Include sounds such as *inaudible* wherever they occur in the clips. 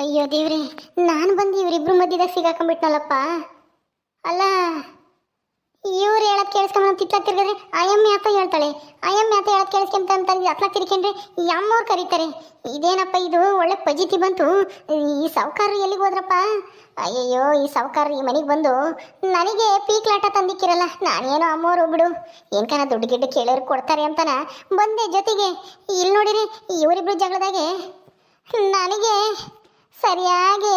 ಅಯ್ಯೋ ದೇವ್ರಿ, ನಾನು ಬಂದು ಇವರಿಬ್ರು ಮಧ್ಯದಾಗ ಸಿಗಾಕೊಂಡ್ಬಿಟ್ನಲ್ಲಪ್ಪ. ಅಲ್ಲ, ಇವ್ರು ಹೇಳೋದು ಕೇಳಿಸ್ಕೊಂಡ್ ತಿತ್ಲಾಗ ತಿರ್ಗಿದ್ರೆ ಅಯ್ಯಮ್ಮ ಯಾತ ಹೇಳ್ತಾಳೆ. ಅಯ್ಯಮ್ಮ ಯಾತ ಹೇಳೋದು ಕೇಳಿಸ್ಕೊಂತ ಅಂತ ಅತ್ಲಾಗ ತಿರ್ಕೊಂಡ್ರೆ ಈ ಅಮ್ಮವ್ರು ಕರೀತಾರೆ. ಇದೇನಪ್ಪ ಇದು? ಒಳ್ಳೆ ಪಜಿತಿ ಬಂತು. ಈ ಸಾವುಕಾರರು ಎಲ್ಲಿಗೆ ಹೋದ್ರಪ್ಪ? ಅಯ್ಯಯ್ಯೋ, ಈ ಸಾವುಕಾರ ಈ ಮನೆಗೆ ಬಂದು ನನಗೆ ಪೀಕ್ಲಾಟ ತಂದಿಕ್ಕಿರಲ್ಲ. ನಾನೇನೋ ಅಮ್ಮೋರು ಬಿಡು. ಏನ್ಕನ ದುಡ್ಡು ಗಿಡ್ಡು ಕೇಳೋರು ಕೊಡ್ತಾರೆ ಅಂತನ? ಬಂದೆ ಜೊತೆಗೆ. ಇಲ್ಲಿ ನೋಡಿರಿ, ಇವರಿಬ್ರು ಜಗಳದಾಗೆ ನನಗೆ ಸರಿಯಾಗಿ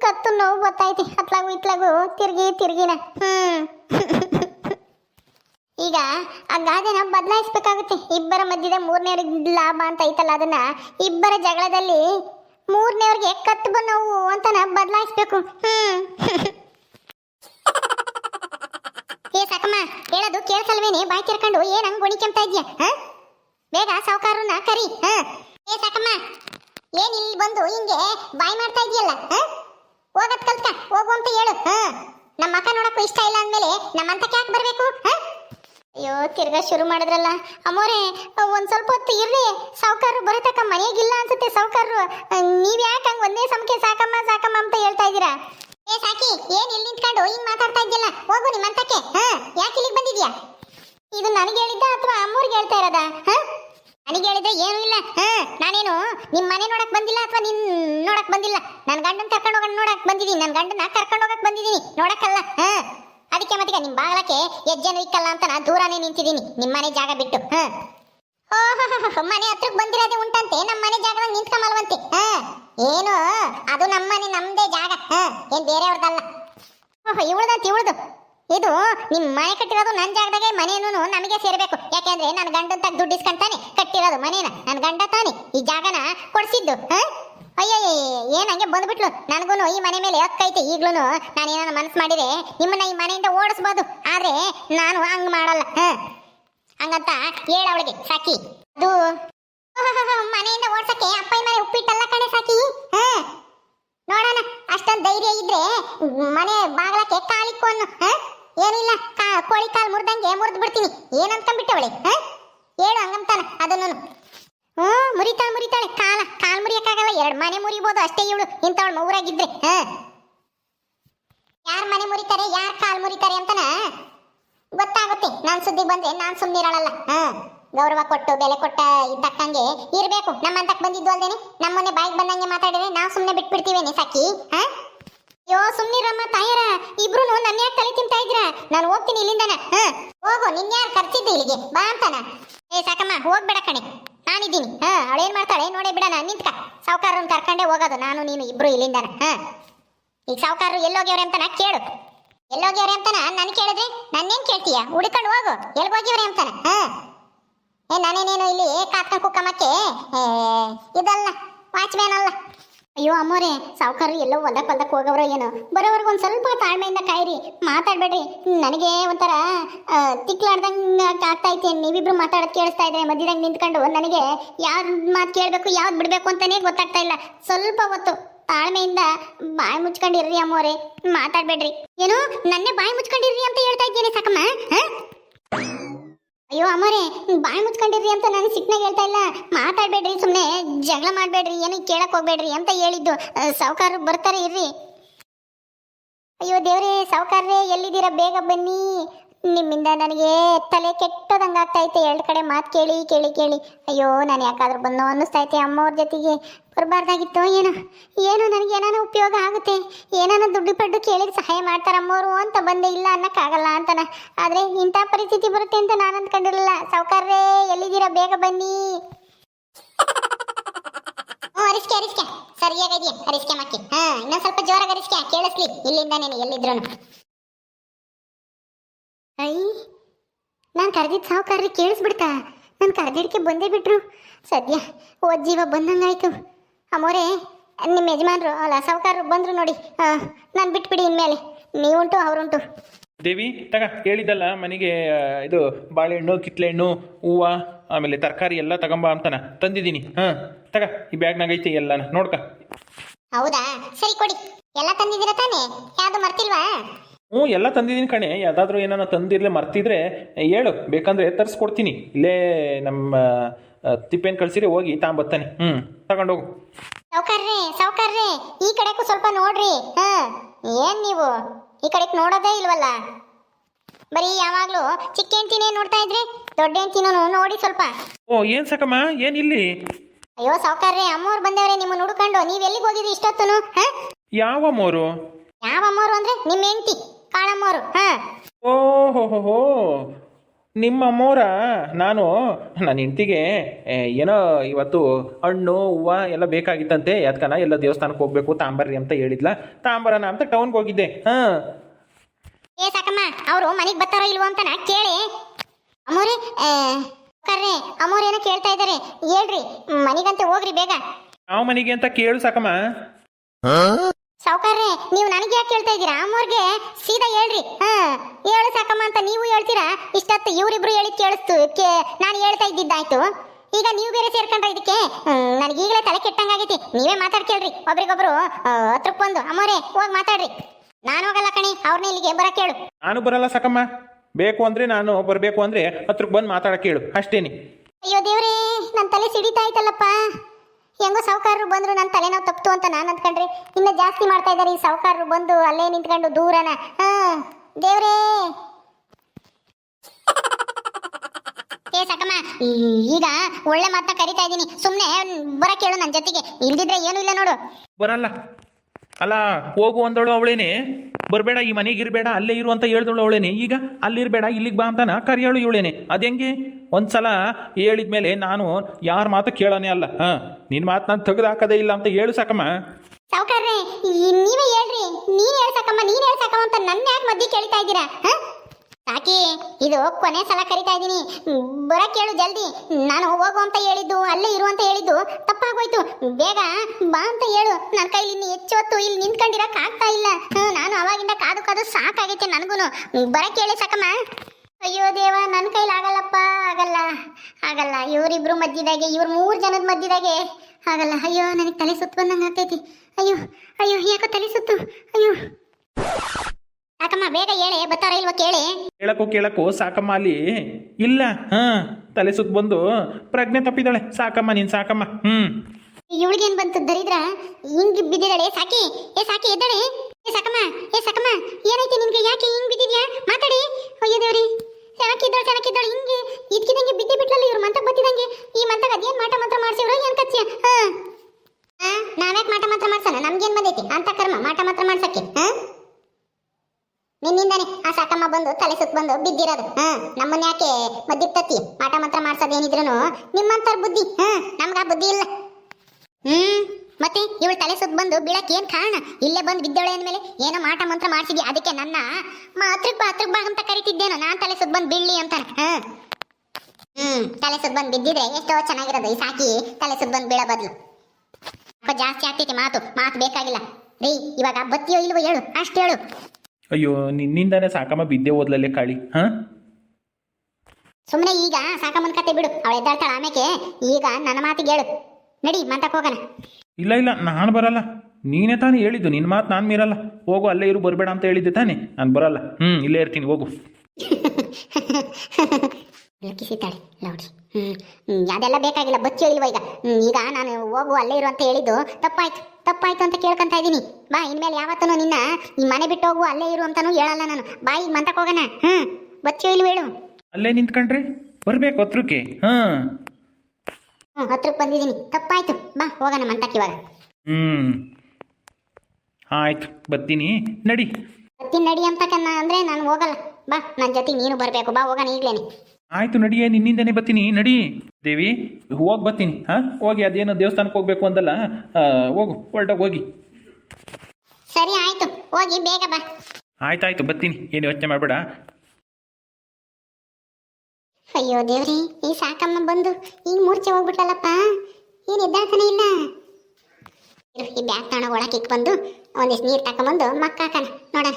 ಕತ್ತು ನೋವು ಗೊತ್ತಾಯ್ತು ಅತ್ಲಾಗು, ಇತ್ಲಾಗು, ತಿರ್ಗಿ, ತಿರ್ಗಿನ. ಹ್ಮ್. *laughs* ಈಗ ಆ ಗಾದೆನ ಬದಲಾಯಿಸ್ಬೇಕಾಗುತ್ತೆ. ಇಬ್ಬರ ಮಧ್ಯದ ಮೂರನೇವ್ರಿಗೆ ಲಾಭ ಅಂತ ಐತಲ್ಲ ಅದನ್ನ ಇಬ್ಬರ ಜಗಳದಲ್ಲಿ ಮೂರನೇವ್ರಿಗೆ ಕತ್ತು ನೋವು ಅಂತನ ಬದಲಾಯಿಸ್ಬೇಕು. ಹ್ಮ್. *laughs* ಏ ಸಾಕಮ್ಮ, ಹೇಳೋದು ಕೇಳ್ಸಲ್ವೇನೆ? ಬಾಯ್ ತಿರ್ಕೊಂಡು ಏನ್ ಹಂಗ್ ಗುಣಿಕೆಂತ ಇದ್ಯಾ? ಬೇಗ ಸಾವುಕಾರನ್ನ ಕರಿ. ಹ? ಏ ಸಾಕಮ್ಮ ಏನ್ ಇಲ್ಲಿ ಬಂದು ಹಿಂಗೆ ಬಾಯ್ ಮಾಡ್ತಾ ಇದೆಯಲ್ಲ ಹೋಗತ್ ಕಲ್ತ, ಹೋಗು ಅಂತ ಹೇಳು ನಮ್ಮ ಅಕ್ಕ ನೋಡಕ್ಕೂ ಇಷ್ಟ ಇಲ್ಲ ಅಂದ್ಮೇಲೆ ನಮ್ಮಂತಕ್ಕೆ ಯಾಕೆ ಬರಬೇಕು ಅಯ್ಯೋ, ತಿರ್ಗಾ ಶುರು ಮಾಡಿದ್ರಲ್ಲ. ಅಮ್ಮೋರೆ, ಒಂದ್ ಸ್ವಲ್ಪ ಹೊತ್ತು ಇರ್ರಿ. ಸಾವುಕಾರರು ಬರತಕ್ಕ ಮನೆಗಿಲ್ಲ ಅನ್ಸುತ್ತೆ ಸಾವುಕಾರರು. ನೀವ್ ಯಾಕೆ ಹಂಗ ಒಂದೇ ಸಮಕ್ಕೆ ಸಾಕಮ್ಮ ಸಾಕಮ್ಮ ಅಂತ ಹೇಳ್ತಾ ಇದ್ದೀರಾ? ಏ, ಸಾಕಿ, ಏನ್ ಇಲ್ಲಿ ನಿಂತ್ಕೊಂಡು ಹಿಂಗ್ ಮಾತಾಡ್ತಾ ಇದ್ಯಲ್ಲ ಹೋಗು ನಿಮ್ಮಂತಕ್ಕೆ ಯಾಕೆ ಇಲ್ಲಿಗೆ ಬಂದಿದ್ಯಾ? ಇದು ನನಗೆ ಹೇಳಿದ್ದ ಅಥವಾ ಅಮ್ಮವ್ರಿಗೆ ಹೇಳ್ತಾ ಇರೋದಾ ನನಗೆ ಹೇಳಿದ್ರೆ ಏನೂ ಇಲ್ಲ. ಹ, ನಾನೇನು ನಿಮ್ಮ ಮನೆ ನೋಡಕ್ ಬಂದಿಲ್ಲ ಅಥವಾ ನಿನ್ ನೋಡಕ್ ಬಂದಿಲ್ಲ? ನನ್ನ ಗಂಡನ ಕರ್ಕೊಂಡು ಹೋಗಕ್ ನೋಡಕ್ ಬಂದಿದ್ದೀನಿ ನನ್ನ ಗಂಡನ ಕರ್ಕೊಂಡು ಹೋಗಕ್ ಬಂದಿದ್ದೀನಿ ನೋಡಕ್ಕಲ್ಲ. ಹ, ಅದಕ್ಕೆ ಮತ್ತೆ ನಿಮ್ಮ ಬಾಗಲಕ್ಕೆ ಹೆಜ್ಜೆನೂ ಇಕ್ಕಲ್ಲ ಅಂತ ನಾನು ದೂರನೇ ನಿಂತಿದ್ದೀನಿ. ನಿಮ್ಮ ಮನೆ ಜಾಗ ಬಿಟ್ಟು. ಹ. ಮನೆ ಹತ್ರಕ್ಕೆ ಬಂದಿರೋದೇ ಉಂಟಂತೆ. ನಮ್ಮ ಮನೆ ಜಾಗದಾಗ ನಿಂತ್ಕೊಂಬಲ್ವಂತೆ ಹ, ಏನು, ಅದು ನಮ್ಮ ಮನೆ ನಮ್ದೇ ಜಾಗ. ಹ, ಏನ್ ಬೇರೆಯವ್ರದಲ್ಲ. ಓಹೋ, ಇವಳ್ದಂತ, ಇವಳ್ದು. ಇದು ನಿಮ್ ಮನೆ ಕಟ್ಟಿರೋದು ನನ್ನ ಜಾಗದಾಗೆ ಮನೆಯನ್ನು ನಮಗೆ ಸೇರಬೇಕು. ಯಾಕೆಂದ್ರೆ ನನ್ನ ಗಂಡನ ದುಡ್ಡು ಇಸ್ಕೊಂತಾನೆ ಕಟ್ಟಿರೋದು ಮನೇನ. ನನ್ನ ಗಂಡ ತಾನೆ ಈ ಜಾಗನ ಕೊಡಿಸಿದ್ದು ಅಯ್ಯೋ ಏನ್ ಹಂಗೆ ಬಂದ್ಬಿಟ್ಲು? ನನಗೂ ಈ ಮನೆ ಮೇಲೆ ಹಕ್ಕೈತೆ ಈಗ್ಲೂ ನಾನು ಏನಾನ ಮನಸ್ಸು ಮಾಡಿದೆ ನಿಮ್ಮನ್ನ ಈ ಮನೆಯಿಂದ ಓಡಿಸ್ಬೋದು. ಆದ್ರೆ ನಾನು ಹಂಗ್ ಮಾಡಲ್ಲ ಹಂಗಂತ ಹೇಳ ಅವಳಿಗೆ, ಸಾಕಿ. ಅದು *laughs* ಮನೆಯಿಂದ ಓಡ್ಸಕ್ಕೆ ಈ ಮನೆ ಉಪ್ಪಿಟ್ಟಲ್ಲ ಕಣೆ ಸಾಕಿ, ಹಾ? ನೋಡೋಣ, ಅಷ್ಟೊಂದು ಧೈರ್ಯ ಇದ್ರೆ ಮನೆ ಬಾಗ್ಲಕ್ಕೆ ಕಾಲಿಕ್ಕೊನ್ನು ಹ? ಏನಿಲ್ಲ, ಕಾ, ಕೋಳಿ ಕಾಲು ಮುರಿದಂಗೆ ಮುರಿದು ಬಿಡ್ತೀನಿ. ಏನ್ ಅನ್ಕೊಂಡ್ಬಿಟ್ಟವಳೆ ಹ? ಹೇಳು ಹಂಗಂತಾನ ಅದನ್ನು ಹ್ಞೂ, ಮುರಿತಾಳೆ ಮುರಿತಾಳೆ. ಕಾಲ, ಕಾಲ್ ಮುರಿಯಕ್ಕಾಗಲ್ಲ, ಎರಡು ಮನೆ ಮುರಿಬೋದು. ಅಷ್ಟೇ ಇವಳು, ಇಂಥವಳು ಮೌರಾಗಿದ್ರೆ ಹ? ಯಾರ್ ಮನೆ ಮುರಿತಾರೆ, ಯಾರ್ ಕಾಲ್ ಮುರಿತಾರೆ ಅಂತನ? ಗೊತ್ತಾಗುತ್ತೆ. ನಾನು ಸುದ್ದಿ ಬಂದ್ರೆ ನಾನು ಸುಮ್ಮನಿರಳಲ್ಲ ಹ? ಗೌರವ ಕೊಟ್ಟು, ಬೆಲೆ ಕೊಟ್ಟ ಇದ್ದಕ್ಕಂಗೆ ಇರಬೇಕು. ನಮ್ಮಂತಕ್ಕೆ ಬಂದಿದ್ದು ಅಲ್ದೇನೆ ನಮ್ಮನೆ ಬಾಯಿಗೆ ಬಂದಂಗೆ ಮಾತಾಡಿದ್ರೆ ನಾವು ಸುಮ್ಮನೆ ಬಿಟ್ಬಿಡ್ತೀವೇನೆ ಸಾಕಿ ಹ? ಅಯ್ಯೋ ಸುಮ್ನಿರಮ್ಮ ತಾಯರ. ಇಬ್ರು ನನ್ನ ಯಾಕೆ ತಲೆ ತಿಂತಾ ಇದ್ರ ನಾನು ಹೋಗ್ತೀನಿ ಇಲ್ಲಿಂದನ. ಹ. ಹೋಗು, ನಿನ್ ಯಾರು ಕರ್ತಿದ್ದೆ ಇಲ್ಲಿಗೆ? ಬಾ ಅಂತಾನ. ಏ, ಸಾಕಮ್ಮ, ಹೋಗ್ಬೇಡ ಕಣೆ. ನಾನಿದ್ದೀನಿ. ಹ ಅವಳೇನ್ ಮಾಡ್ತಾಳೆ ನೋಡೇ ಬಿಡಣ. ನಿಂತ್ಕ. ಸಾವುಕಾರನ್ ಕರ್ಕೊಂಡೆ ಹೋಗೋದು. ನಾನು, ನೀನು ಇಬ್ರು ಇಲ್ಲಿಂದನ. ಹ. ಈಗ ಸಾವುಕಾರರು ಎಲ್ಲೋಗ್ಯವ್ರೆ ಅಂತನ? ಕೇಳು. ಎಲ್ಲೋಗ್ಯವ್ರೆ ಅಂತನ? ನಾನು ಕೇಳಿದ್ರೆ? ನನ್ನೇನ್ ಕೇಳ್ತೀಯ? ಹುಡುಕೊಂಡು ಹೋಗು. ಎಲ್ಗೋಗ್ಯವ್ರೆ ಅಂತಾನ? ಹ. ಏ, ನಾನೇನೇನು ಇಲ್ಲಿ ಕಾತ್ಕೊಂಡ್ ಕುಕ್ಕಮ್ಮಕ್ಕೆ ಇದಲ್ಲ. ವಾಚ್ಮ್ಯಾನ್ ಅಲ್ಲ ಅಯ್ಯೋ ಅಮ್ಮೋರೆ, ಸಾವುಕಾರರು ಎಲ್ಲೋ ಒಂದಕ್ಕೆ ಒಂದಕ್ಕೆ ಹೋಗವ್ರ ಏನೋ. ಬರೋವರೆಗೂ ಒಂದು ಸ್ವಲ್ಪ ತಾಳ್ಮೆಯಿಂದ ಕಾಯಿರಿ. ಮಾತಾಡಬೇಡ್ರಿ. ನನಗೆ ಒಂಥರ ತಿಕ್ಲಾಡ್ದಂಗೆ ಐತೆ ನೀವಿಬ್ರು ಮಾತಾಡೋದು ಕೇಳಿಸ್ತಾ ಇದ್ರೆ ಮಧ್ಯದಾಗ ನಿಂತ್ಕೊಂಡು ನನಗೆ ಯಾವ್ದು ಮಾತು ಕೇಳಬೇಕು, ಯಾವ್ದು ಬಿಡಬೇಕು ಅಂತಾನೆ ಗೊತ್ತಾಗ್ತಾ ಇಲ್ಲ. ಸ್ವಲ್ಪ ಹೊತ್ತು ತಾಳ್ಮೆಯಿಂದ ಬಾಯಿ ಮುಚ್ಕೊಂಡಿರ್ರಿ ಅಮ್ಮೋರೆ. ಮಾತಾಡಬೇಡ್ರಿ. ಏನು, ನನ್ನೇ ಬಾಯಿ ಮುಚ್ಕೊಂಡಿರ್ರಿ ಅಂತ ಹೇಳ್ತಾ ಇದ್ದೀನಿ ಸಾಕಮ್ಮ, ಹ? ಅಯ್ಯೋ ಅಮ್ಮರೇ ಬಾಯಿ ಮುಚ್ಕೊಂಡಿರ್ರಿ ಅಂತ ನಾನು ಸಿಟ್ನಾಗ ಹೇಳ್ತಾ ಇಲ್ಲ. ಮಾತಾಡ್ಬೇಡ್ರಿ ಸುಮ್ಮನೆ ಜಗಳ ಮಾಡಬೇಡ್ರಿ, ಏನು ಕೇಳಕ್ ಹೋಗ್ಬೇಡ್ರಿ ಅಂತ ಹೇಳಿದ್ದು. ಸಾವುಕಾರ ಬರ್ತಾರೆ ಇರ್ರಿ. ಅಯ್ಯೋ ದೇವ್ರೇ, ಸಾವುಕಾರ್ರೆ, ಎಲ್ಲಿದ್ದೀರಾ? ಬೇಗ ಬನ್ನಿ. ನಿಮ್ಮಿಂದ ನನಗೆ ತಲೆ ಕೆಟ್ಟದಂಗೆ ಆಗ್ತೈತೆ ಎರಡು ಕಡೆ ಮಾತು ಕೇಳಿ ಕೇಳಿ ಕೇಳಿ. ಅಯ್ಯೋ, ನಾನು ಯಾಕಾದ್ರೂ ಬಂದು ಅನ್ನಿಸ್ತೈತೆ ಅಮ್ಮವ್ರ ಜೊತೆಗೆ. ಬರಬಾರ್ದಾಗಿತ್ತು ಏನೋ? ಏನು ನನಗೆ ಏನಾನ ಉಪಯೋಗ ಆಗುತ್ತೆ. ಏನಾನ ದುಡ್ಡು ಪಡ್ಡು ಕೇಳಿದ್ರೆ ಸಹಾಯ ಮಾಡ್ತಾರೆ ಅಮ್ಮವರು ಅಂತ ಬಂದೆ, ಇಲ್ಲ ಅನ್ನೋಕ್ಕಾಗಲ್ಲ ಅಂತನ. ಆದರೆ ಇಂಥ ಪರಿಸ್ಥಿತಿ ಬರುತ್ತೆ ಅಂತ ನಾನು ಅಂದ್ಕೊಂಡಿರಲಿಲ್ಲ. ಸಾವುಕಾರ್ರೇ, ಎಲ್ಲಿದ್ದೀರಾ? ಬೇಗ ಬನ್ನಿ. ಅರಿಸ್ಕೆ ಅರಿಸ್ಕೆ. ಸರಿಯಾಗಿದೆಯಾ ಅರಿಸ್ಕೆ, ಮಕ್ಕಿ. ಹಾ, ಇನ್ನೊಂದು ಸ್ವಲ್ಪ ಜೋರಾಗಿ ಅರಿಸ್ಕೆ. ಕೇಳಿಸ್ಲಿ. ಇಲ್ಲಿಂದ ನೀನು ಎಲ್ಲಿದ್ರು ಐ ನಾನು ಕರೆದಿದ್ದು ಸಾವುಕಾರ್ರಿ ಕೇಳಿಸ್ಬಿಡ್ತಾ. ನಾನು ಕರೆದಿದ್ದಕ್ಕೆ ಬಂದೇ ಬಿಟ್ರು. ಸದ್ಯ ಓ ಜೀವ ಬಂದಂಗಾಯ್ತು. ಅಮೋರೆ ನಿಮ್ಮ ಯಜಮಾನ್ರು ಅಲ್ಲ ಸಾವುಕಾರರು ಬಂದ್ರು ನೋಡಿ. ನಾನು ಬಿಟ್ಬಿಡಿ ಇನ್ಮೇಲೆ. ನೀವುಂಟು ಅವರುಂಟು. ದೇವಿ ತಗ ಹೇಳಿದ್ದಲ್ಲ ಮನೆಗೆ ಇದು ಬಾಳೆಹಣ್ಣು ಕಿತ್ಳೆಹಣ್ಣು ಹೂವು ಆಮೇಲೆ ತರಕಾರಿ ಎಲ್ಲ ತಗೊಂಬ ಅಂತಾನ. ತಂದಿದ್ದೀನಿ. ಹಾಂ ತಗ ಈ ಬ್ಯಾಗ್ನಾಗ ಐತೆ ಎಲ್ಲ ನೋಡ್ಕ. ಹೌದಾ? ಸರಿ ಕೊಡಿ. ಎಲ್ಲ ತಂದಿದ್ದೀರ ತಾನೇ? ಯಾವುದು ಮರ್ತಿಲ್ವಾ? ಹ್ಞೂ ಎಲ್ಲ ತಂದಿದ್ದೀನಿ ಕಣೆ. ಯಾವುದಾದ್ರೂ ಏನಾನ ತಂದಿರಲಿ ಮರ್ತಿದ್ರೆ ಹೇಳು. ಬೇಕಂದ್ರೆ ತರಿಸ್ಕೊಡ್ತೀನಿ. ಇಲ್ಲೇ ನಮ್ಮ ತಿಪ್ಪೇನ್ ಕಳ್ಸಿರಿ ಹೋಗಿ ತಾಂಬತ್ತಾನೆ ಹ್ಞೂ ತಗೊಂಡೋಗು ಸಾವ್ಕಾರ್ರೆ ಸೌಕರ್ರಿ ಈ ಕಡೆಗೂ ಸ್ವಲ್ಪ ನೋಡ್ರಿ. ಹಾಂ ಏನು ನೀವು? ಈ ಕಡೆಗೆ ನೋಡೋದೇ ಇಲ್ವಲ್ಲ? ಬರೀ ಯಾವಾಗಲೂ ಚಿಕ್ಕ ಹೆಂಡ್ತಿನೇ ನೋಡ್ತಾ ಇದ್ರಿ ದೊಡ್ಡ ಹೆಂಡ್ತಿನೂ ನೋಡಿ ಸ್ವಲ್ಪ. ಓ ಏನು ಸಾಕಮ್ಮ? ಏನು ಇಲ್ಲಿ? ಅಯ್ಯೋ ಸೌಕರ್ರಿ. ಅಮ್ಮವ್ರು ಬಂದವ್ರೆ ನಿಮ್ಮನ್ನು ಹುಡ್ಕೊಂಡು. ನೀವು ಎಲ್ಲಿಗೆ ಹೋಗಿದ್ರಿ ಇಷ್ಟೊತ್ತನು ಹಾ? ಯಾವ ಅಮ್ಮೋರು ಯಾವ ಅಮ್ಮವ್ರು ಅಂದ್ರೆ ನಿಮ್ಮ ಹೆಂಡ್ತಿ. ಕಾಳಮ್ಮವ್ರು ಹಾ. ಓ ಹೋ ಹೋ ಹೋ ನಿಮ್ಮ ಅಮ್ಮೋರ ನಾನು ನನ್ನ ಹೆಂಡ್ತಿಗೆ ಏ, ಏನೋ ಇವತ್ತು ಹಣ್ಣು ಹೂವು ಎಲ್ಲ ಬೇಕಾಗಿತ್ತಂತೆ ಯಾತ್ಕನ ಎಲ್ಲ ದೇವಸ್ಥಾನಕ್ಕೆ ಹೋಗ್ಬೇಕು ತಾಂಬರ್ರಿ ಅಂತ ಹೇಳಿದ್ಲ. ತಾಂಬರನ ಅಂತ ಟೌನ್ಗೆ ಹೋಗಿದ್ದೆ ಹಾಂ. ಏ ಸಾಕಮ್ಮ ಅವರು ಮನೆಗೆ ಬರ್ತಾರೋ ಇಲ್ವೋ ಅಂತ ನಾ ಕೇಳಿ ಅಮ್ಮೋರೆ ಕರ್ರಿ ಅಮ್ಮೋರ್ ಏನೋ ಕೇಳ್ತಾ ಇದ್ದಾರೆ ಹೇಳ್ರಿ ಮನೆಗಂತ ಹೋಗ್ರಿ ಬೇಗ. ಯಾವ ಮನೆಗೆ ಅಂತ ಕೇಳು ಸಾಕಮ್ಮ. ಸಾವುಕಾರ್ರೆ ನೀವು ನನಗೆ ಯಾಕೆ ಹೇಳ್ತಾ ಇದ್ದೀರಾ? ಅಮ್ಮೋರ್ಗೆ ಸೀದಾ ಹೇಳ್ರಿ. ಹಾ ಹೇಳು ಸಾಕಮ್ಮ ಅಂತ ನೀವು ಹೇಳ್ತೀರಾ? ಇಷ್ಟೊತ್ತು ಇವರಿಬ್ರು ಹೇಳಿ ಕೇಳಿಸ್ತು ನಾನು ಹೇಳ್ತಾ ಇದ್ದಿದ್ದಾಯ್ತು. ಈಗ ನೀವು ಬೇರೆ ಸೇರ್ಕೊಂಡ್ರೆ ಇದಕ್ಕೆ? ನನಗೆ ಈಗಲೇ ತಲೆ ಕೆಟ್ಟಂಗಾಗೈತಿ ನೀವೇ ಮಾತಾಡ್ಕೇಳ್ರಿ ಒಬ್ರಿಗೊಬ್ರು ಹತ್ರಕ್ಕೆ ಬಂದು ಅಮ್ಮೋರೆ ಹೋಗಿ ಮಾತಾಡ್ರಿ. ನಾನು ಹೋಗಲ್ಲ ಕಣಿ ಅವ್ರನ್ನ ಇಲ್ಲಿಗೆ ಬರಕ್ಕೆ ಕೇಳು. ನಾನು ಬರಲ್ಲ ಸಾಕಮ್ಮ. ಬೇಕು ಅಂದ್ರೆ ನಾನು ಬರಬೇಕು ಅಂದ್ರೆ ಹತ್ರಕ್ಕೆ ಬಂದು ಮಾತಾಡಕ್ಕೆ ಹೇಳು ಅಷ್ಟೇನಿ. ಅಯ್ಯೋ ದೇವ್ರೇ ನನ್ನ ತಲೆ ಸಿಡಿತಾ ಐತಲ್ಲಪ್ಪ ಹೆಂಗೋ ಸಾವುಕಾರರು ಬಂದ್ರು ನನ್ನ ತಲೆನೋವು ತಪ್ಪಿತು ಅಂತ ನಾನು ಅಂದ್ಕೊಂಡ್ರೆ. ಇನ್ನ ಜಾಸ್ತಿ ಮಾಡ್ತಾ ಇದ್ದಾರೆ ಈ ಸಾವುಕಾರರು ಬಂದು ಅಲ್ಲೇ ನಿಂತ್ಕೊಂಡು ದೂರನ. ಹಾ, ದೇವ್ರೇ. ಏ, ಸಕಮ್ಮ ಈಗ ಒಳ್ಳೆ ಮಾತನ್ನ ಕರಿತಾ ಇದ್ದೀನಿ ಸುಮ್ಮನೆ ಬರಕ್ಕೆ ಕೇಳು ನನ್ನ ಜೊತೆಗೆ. ಇಲ್ದಿದ್ರೆ ಏನೂ ಇಲ್ಲ ನೋಡು. ಬರಲ್ಲ. ಅಲ್ಲ, ಹೋಗು ಅಂದಳು ಅವಳೇನೆ. ಬರಬೇಡ, ಈ ಮನೆಗೆ ಇರಬೇಡ, ಅಲ್ಲೇ ಇರು ಅಂತ ಹೇಳ್ದಳು ಅವಳೇನೆ. ಈಗ ಅಲ್ಲಿರಬೇಡ, ಇಲ್ಲಿಗೆ ಬಾ ಅಂತಾನ ಕರೆಯೋಳು ಇವಳೇನೆ. ಅದೇಂಗೆ? ಒಂದ್ಸಲ ಹೇಳಿದ್ಮೇಲೆ ನಾನು ಯಾರ ಮಾತು ಕೇಳೋನೇ ಅಲ್ಲ. ಹಾಂ ನಿನ್ನ ಮಾತು ನಾನು ತೆಗೆದು ಇಲ್ಲ ಅಂತ ಹೇಳು ಸಾಕಮ್ಮ. ಸಾವುಕಾರ್ರೆ ನೀವೇ ಹೇಳ್ರಿ. ನೀನ್ ಹೇಳ್ ಸಾಕಮ್ಮ, ನೀನ್ ಹೇಳ್ ಸಾಕಮ್ಮ ಅಂತ ನನ್ನ ಯಾಕೆ ಮದ್ದಿ ಕೇಳ್ತಾ ಇದ್ದೀರಾ? ಸಾಕಿ ಇದು ಕೊನೆ ಸಲ ಕರಿತಾ ಇದ್ದೀನಿ. ಬರ ಕೇಳು ಜಲ್ದಿ. ನಾನು ಹೋಗು ಅಂತ ಹೇಳಿದ್ದು, ಅಲ್ಲೇ ಇರು ಅಂತ ಹೇಳಿದ್ದು ತಪ್ಪಾಗೋಯ್ತು. ಬೇಗ ಬಾ ಅಂತ ಹೇಳು. ನನ್ನ ಕೈಲಿ ಇನ್ನು ಹೆಚ್ಚು ಹೊತ್ತು ಇಲ್ಲಿ ನಿಂತ್ಕೊಂಡಿರಕ್ ಆಗ್ತಾ ಇಲ್ಲ. ನಾನು ಅವಾಗಿಂದ ಕಾದು ಕಾದು ಸಾಕಾಗೈತೆ ನನಗೂ ಬರ ಕೇಳಿ ಸಾಕಮ್ಮ. ಅಯ್ಯೋ ದೇವ ನನ್ನ ಕೈಲಿ ಆಗಲ್ಲಪ್ಪ. ಆಗಲ್ಲ. ಆಗಲ್ಲ. ಇವರಿಬ್ರು ಮಧ್ಯದಾಗೆ, ಇವ್ರ ಮೂರು ಜನದ ಮಧ್ಯದಾಗೆ ಆಗಲ್ಲ. ಅಯ್ಯೋ, ನನಗೆ ತಲೆ ಸುತ್ತು ಬಂದಂಗೆ ಆಗ್ತೈತಿ. ಅಯ್ಯೋ ಅಯ್ಯೋ, ಯಾಕೋ ತಲೆ ಸುತ್ತು. ಅಯ್ಯೋ. ಯಾಕಮ್ಮ ಬೇಗ ಹೇಳಿ ಬತ್ತಾರ ಇಲ್ವ ಕೇಳಿ. ಕೇಳಕ್ಕೂ ಕೇಳಕ್ಕೂ ಸಾಕಮ್ಮ ಅಲ್ಲಿ ಇಲ್ಲ ಹ ತಲೆ ಸುತ್ತ ಬಂದು ಪ್ರಜ್ಞೆ ತಪ್ಪಿದಾಳೆ ಸಾಕಮ್ಮ ನೀನ್ ಸಾಕಮ್ಮ ಹ್ಮ್. ಇವಳಿಗೇನ್ ಬಂತು ದರಿದ್ರ? ಹಿಂಗ್ ಬಿದ್ದಿದಾಳೆ ಸಾಕಿ ಏ ಸಾಕಿ ಎದ್ದಾಳೆ? ಏ ಸಾಕಮ್ಮ ಏ ಸಾಕಮ್ಮ ಏನೈತಿ ನಿನ್ಗೆ? ಯಾಕೆ ಹಿಂಗ್ ಬಿದ್ದಿದ್ಯಾ? ಮಾತಾಡಿ. ಅಯ್ಯೋ ದೇವ್ರಿ ಚೆನ್ನಾಗಿದ್ದಾಳೆ ಚೆನ್ನಾಗಿದ್ದಾಳೆ ಹಿಂಗೆ ಇದ್ಕಿದಂಗೆ ಬಿದ್ದಿ ಬಿಟ್ಲಲ್ಲ ಇವ್ರ ಮಂತಕ್ ಬತ್ತಿದಂಗೆ? ಈ ಮಂತಕ್ ಅದೇನ್ ಮಾಟ ಮಾತ್ರ ಮಾಡ್ಸಿವ್ರ? ಏನ್ ಕಚ್ಯ ಹಾ. ಹಾ ನಾವ್ಯಾಕ್ ಮಾಟ ಮಾತ್ರ ಮಾಡ್ಸೋಣ ನಮ್ಗೇನ್ ಬಂದೈತಿ? ಅಂತ ಕರ್ಮ ಮಾಟ ಮಾತ್ರ ಮಾಡ್ಸಕ್ಕೆ ಹಾ? ನಿನ್ನಿಂದಾನೆ ಆ ಸಾಕಮ್ಮ ಬಂದು ತಲೆ ಸುತ್ತ ಬಂದು ಬಿದ್ದಿರೋದು. ಹಾ, ನಮ್ಮನ್ನ ಯಾಕೆ ಮದ್ಯಪ್ ತತ್ತಿ? ಮಾಟ ಮಾತ್ರ ಮಾಡ್ಸೋದೇನಿದ್ರು ನಿಮ್ಮಂತರ ಬುದ್ಧಿ, ಹಾ, ನಮ್ಗ ಆ ಬುದ್ಧಿ ಇಲ್ಲ. ಹ್ಮ್, ಮತ್ತೆ ಇವಳು ತಲೆ ಸುತ್ತ ಬಂದು ಬೀಳಕ್ ಏನ್ ಕಾರಣ? ಇಲ್ಲೇ ಬಂದು ಬಿದ್ದವಳೆ ಅಂದ್ಮೇಲೆ ಏನೋ ಮಾಟ ಮಂತ್ರ ಮಾಡ್ಸಿದಿ ಅದಕ್ಕೆ ನನ್ನ ಮಾತ್ರಕ್ ಬಾತ್ರಕ್ ಬಾ ಅಂತ ಕರಿತಿದ್ದೇನು. ನಾನ್ ತಲೆ ಸುತ್ತ ಬಂದು ಬೀಳಿ ಅಂತ ಹ್ಮ್, ತಲೆ ಸುತ್ತ ಬಂದು ಬಿದ್ದಿದ್ರೆ ಎಷ್ಟೋ ಚೆನ್ನಾಗಿರೋದು ಈ ಸಾಕಿ ತಲೆ ಸುತ್ತ ಬಂದು ಬೀಳೋ ಬದಲು. ಜಾಸ್ತಿ ಆಗ್ತೈತಿ ಮಾತು. ಮಾತು ಬೇಕಾಗಿಲ್ಲ. ರೀ, ಇವಾಗ ಬತ್ತಿಯೋ ಇಲ್ವೋ ಹೇಳು. ಅಷ್ಟು ಹೇಳು. ಅಯ್ಯೋ ನಿನ್ನಿಂದಾನೆ ಸಾಕಮ್ಮ ಬಿದ್ದೆ ಓದ್ಲಲ್ಲೇ ಕಾಳಿ ಹಾಂ? ಸುಮ್ಮನೆ ಈಗ ಸಾಕಮ್ಮನ ಕತೆ ಬಿಡು ಅವಳು ಎದ್ದಾಳ್ತಾಳ ಆಮೇಕೆ ಈಗ ನನ್ನ ಮಾತಿಗೆ ಹೇಳು. ನಡಿ ಮಾತಕ್ಕೆ ಹೋಗೋಣ. ಇಲ್ಲ ಇಲ್ಲ ನಾನು ಬರಲ್ಲ. ನೀನೇ ತಾನೇ ಹೇಳಿದ್ದು ನಿನ್ನ ಮಾತು ನಾನು ಮೀರಲ್ಲ. ಹೋಗು ಅಲ್ಲೇ ಇರು ಬರಬೇಡ ಅಂತ ಹೇಳಿದ್ದೆ ತಾನೇ. ನಾನು ಬರಲ್ಲ. ಹ್ಞೂ ಇಲ್ಲೇ ಇರ್ತೀನಿ ಹೋಗು. *laughs* ಲಕ್ಕಿಸಿದ್ದಾಳೆ ನೋಡಿ ಹ್ಮ್ ಹ್ಮ್, ಅದೆಲ್ಲ ಬೇಕಾಗಿಲ್ಲ ಬಚ್ಚಿ ಇಲ್ವ ಈಗ? ಹ್ಮ್, ಈಗ ನಾನು ಹೋಗು ಅಲ್ಲೇ ಇರು ಅಂತ ಹೇಳಿದ್ದು. ತಪ್ಪಾಯ್ತು ತಪ್ಪಾಯ್ತು ಅಂತ ಕೇಳ್ಕೊಂತ ಇದ್ದೀನಿ ಬಾ ಇನ್ಮೇಲೆ ಯಾವತ್ತೂ ನಿನ್ನ ಈ ಮನೆ ಬಿಟ್ಟು ಹೋಗು ಅಲ್ಲೇ ಇರು ಅಂತಾನೂ ಹೇಳಲ್ಲ ನಾನು. ಬಾ ಈಗ ಮಂತಕ್ ಹೋಗೋಣ. ಹ್ಮ್ ಬಚ್ಚಿ ಇಲ್ವ ಹೇಳು. ಅಲ್ಲೇ ನಿಂತ್ಕೊಂಡ್ರೆ ಬರ್ಬೇಕು ಹತ್ರಕ್ಕೆ. ಹಾಂ. ಹ್ಮ್ ಹತ್ರಕ್ಕೆ ಬಂದಿದ್ದೀನಿ. ತಪ್ಪಾಯ್ತು ಬಾ ಹೋಗೋಣ ಮಂತಕ್ ಇವಾಗ. ಹ್ಞೂ ಆಯ್ತು ಬರ್ತೀನಿ. ನಡಿ. ಬರ್ತೀನಿ ನಡಿ ಅಂತ ಅಂದ್ರೆ ನಾನು ಹೋಗಲ್ಲ. ಬಾ ನನ್ನ ಜೊತೆ ನೀನು ಬರಬೇಕು. ಬಾ ಹೋಗೋಣ ಈಗ್ಲೇನೆ. ಆಯ್ತು ನಡಿಯೇ ನಿನ್ನಿಂದನೇ ಬರ್ತೀನಿ ನಡಿ. ದೇವಿ ಹೋಗಿ ಬರ್ತೀನಿ. ಹಾಂ? ಹೋಗಿ ಅದೇನು ದೇವಸ್ಥಾನಕ್ಕೆ ಹೋಗ್ಬೇಕು ಅಂದಲ್ಲ? ಹೋಗು ಹೊರಟಾಗ ಹೋಗಿ. ಸರಿ ಆಯ್ತು. ಹೋಗಿ ಬೇಗ ಬಾ. ಆಯ್ತಾಯ್ತು ಬರ್ತೀನಿ. ಏನು ಯೋಚನೆ ಮಾಡಬೇಡ. ಅಯ್ಯೋ ದೇವ್ರಿ ಈ ಸಾಕಮ್ಮ ಬಂದು ಈಗ ಮೂರ್ಛೆ ಹೋಗ್ಬಿಟ್ಲಲ್ಲಪ್ಪ. ಏನು ಎದ್ದಾಳ್ತಾನೆ ಇಲ್ಲ. ಈ ಬ್ಯಾಗ್ ತಾಣ ಒಳಕ್ಕೆ ಬಂದು ಒಂದಿಷ್ಟು ನೀರು ತಕೊಂಬಂದು ಮಕ್ಕಾಕಣ ನೋಡೋಣ.